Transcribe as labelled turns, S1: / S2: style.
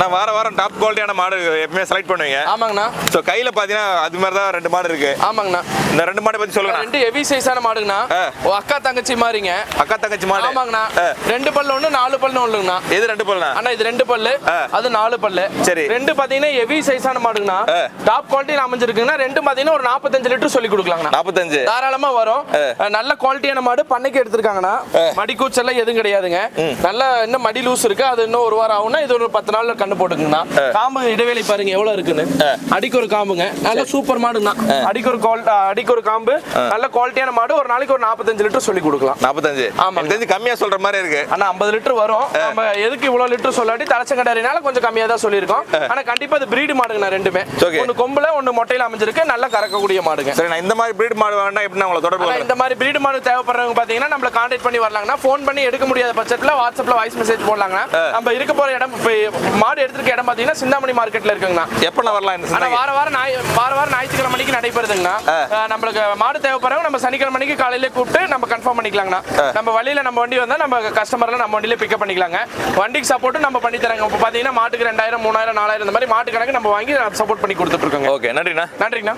S1: நான் வார வாரம் டாப் குவாலிட்டியான மாடு எப்பவுமே செலக்ட் பண்ணுவீங்க.
S2: ஆமாங்கண்ணா.
S1: ஸோ கையில் பார்த்தீங்கன்னா அது மாதிரி தான் ரெண்டு மாடு இருக்கு.
S2: ஆமாங்கண்ணா.
S1: இந்த ரெண்டு மாடை பற்றி சொல்லுங்க
S2: ரெண்டு ஹெவி சைஸான மாடுங்கண்ணா. அக்கா தங்கச்சி மாதிரிங்க
S1: அக்கா தங்கச்சி மாடு.
S2: ஆமாங்கண்ணா. ரெண்டு பல்லு ஒண்ணு நாலு பல்லு ஒண்ணுங்கண்ணா.
S1: எது ரெண்டு பல்லா
S2: அண்ணா இது ரெண்டு பல்லு. அது நாலு பல்லு.
S1: சரி.
S2: ரெண்டு பாத்தீங்கன்னா ஹெவி சைஸான மாடுங்கண்ணா. டாப் குவாலிட்டியில் அமைஞ்சிருக்குங்கண்ணா. ரெண்டு பாத்தீங்கன்னா ஒரு நாற்பத்தஞ்சு லிட்டர் சொல்லி கொடுக்கலாங்கண்ணா.
S1: நாற்பத்தஞ்சு
S2: தாராளமா வரும். நல்ல குவாலிட்டியான மாடு பண்ணைக்கு எடுத்திருக்காங்கண்ணா. மடி கூச்செல்லாம் எதுவும் கிடையாதுங்க. நல்ல இன்னும் மடி லூஸ் இருக்கு. அது இன்னும் ஒரு வாரம் ஆகும்னா இது ஒரு பத்து நாள்ல கண்ணு போட்டுக்குங்கண்ணா. காம்பு இடைவேளை பாருங்க எவ்வளவு இருக்குன்னு. அடிக்கு ஒரு காம்புங்க. நல்ல சூப்பர் மாடுங்கண்ணா. அடிக்கு ஒரு அடிக்கு ஒரு காம்பு. நல்ல குவாலிட்டியான மாடு ஒரு நாளைக்கு ஒரு நாற்பத்தஞ்சு லிட்டர் சொல்லி கொடுக்கலாம்.
S1: நாற்பத்தஞ்சு. எனக்கு தெரிஞ்சு கம்மியாக சொல்கிற மாதிரி இருக்கு.
S2: ஆனா ஐம்பது லிட்டர் வரும். நம்ம எதுக்கு இவ்வளவு லிட்டர் சொல்லாட்டி தலைச்சங்கடாரினால கொஞ்சம் கம்மியா தான் சொல்லியிருக்கோம். ஆனா கண்டிப்பா இது பிரீடு மாடுங்கண்ணா ரெண்டுமே. ஒன்னு கொம்புல ஒன்னு மொட்டையில அமைஞ்சிருக்கு. நல்லா கறக்கக்கூடிய மாடுங்க.
S1: சரி நான் இந்த மாதிரி பிரீட் மாடு வேண்டாம் எப்படின்னா உங்களை தொடர்பு.
S2: இந்த மாதிரி பிரீடு மாடு தேவைப்படுறவங்க பாத்தீங்கன்னா நம்மள கான்டாக்ட் பண்ணி வரலாங்கன்னா ஃபோன் பண்ணி எடுக்க முடியாத பட்சத்துல வாட்ஸ்அப்ல வாய்ஸ் மெசேஜ் போடலாங்கன்னா நம்ம இருக்க போற இடம் இப்ப மாடு எடுத்திருக்க இடம் பாத்தீங்கன்னா சிந்தாமணி மார்க்கெட்ல இருக்குங்கண்ணா.
S1: எப்போ வரலாம் இந்த
S2: ஆனா
S1: சிந்தனை?
S2: வார வாரம் ஞாய் வார வாரம் ஞாயிற்றுக்கிழமை மணிக்கு நடைபெறுதுங்கண்ணா நம்மளுக்கு மாடு தேவைப்படுறவங்க நம்ம சனிக்கிழமை மணிக்கு காலையிலே கூப்பிட்டு நம்ம கன்ஃபார்ம் பண்ணிக்கலாங்கண்ணா. நம்ம வழியில நம்ம வண்டி வந்தா நம்ம கஸ்டமர்ல நம்ம வண்டியில பிக்கப் பண்ணிக்கலாங்க. வண்டிக்கு சப்போர்ட்டும் நம்ம பண்ணி தராங்க இப்போ பாத்தீங்கன்னா மாட்டுக்கு ரெண்டாயிரம் மூணாயிரம் நாலாயிரம் இந்த மாதிரி மாட்டு கணக்கு நம்ம வாங்கி சப்போர்ட் பண்ணி கொடுத்துட்டு இருக்கோங்க.
S1: ஓகே நன்றிண்ணா.
S2: நன்றிங்கண்ணா.